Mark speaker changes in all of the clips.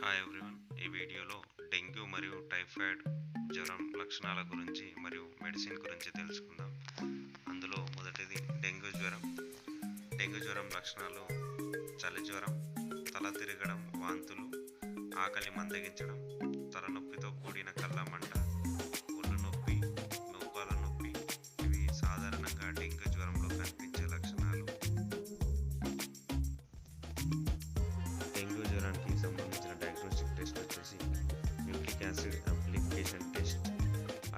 Speaker 1: Hi everyone ఈ వీడియోలో dengue మరియు టైఫాయిడ్ జ్వరం లక్షణాల గురించి మరియు మెడిసిన్ గురించి తెలుసుకుందాం. అందులో మొదటిది డెంగ్యూ జ్వరం. డెంగ్యూ జ్వరం లక్షణాలు చలి జ్వరం తల తిరగడం వాంతులు ఆకలి మందగించడం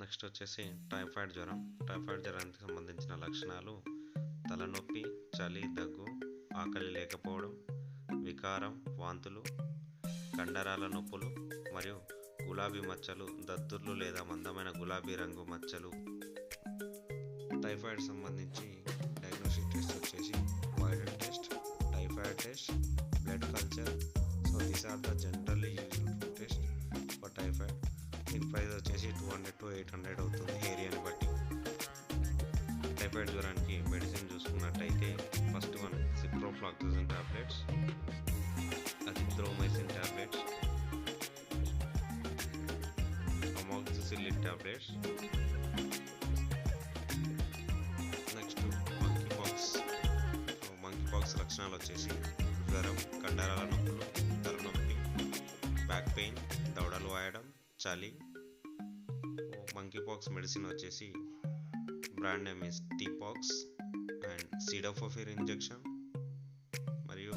Speaker 1: నెక్స్ట్ వచ్చేసి టైఫాయిడ్ జ్వరం. టైఫాయిడ్ జ్వరానికి సంబంధించిన లక్షణాలు తలనొప్పి చలి దగ్గు ఆకలి లేకపోవడం వికారం వాంతులు కండరాల నొప్పులు మరియు గులాబీ మచ్చలు దద్దుర్లు లేదా మందమైన గులాబీ రంగు మచ్చలు. టైఫాయిడ్ సంబంధించి డయాగ్నోస్టిక్ టెస్ట్ వచ్చేసి viral test typhoid test blood culture. So these are the hundred to eight hundred అవుతుంది ఏరియాని బట్టి. టైఫాయిడ్ జ్వరానికి మెడిసిన్ చూసుకున్నట్టయితే first one ciprofloxacin tablets azithromycin tablets amoxicillin tablets next monkeypox monkeypox లక్షణాలు వచ్చేసి జ్వరం కండరాల నొప్పులు తలనొప్పి బ్యాక్ పెయిన్ దవడలు వాయడం చలి పాక్స్ మెడిసిన్ వచ్చేసి brand name is TPOXX and cidofovir injection మరియు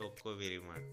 Speaker 1: టోకోవిరిమాడ్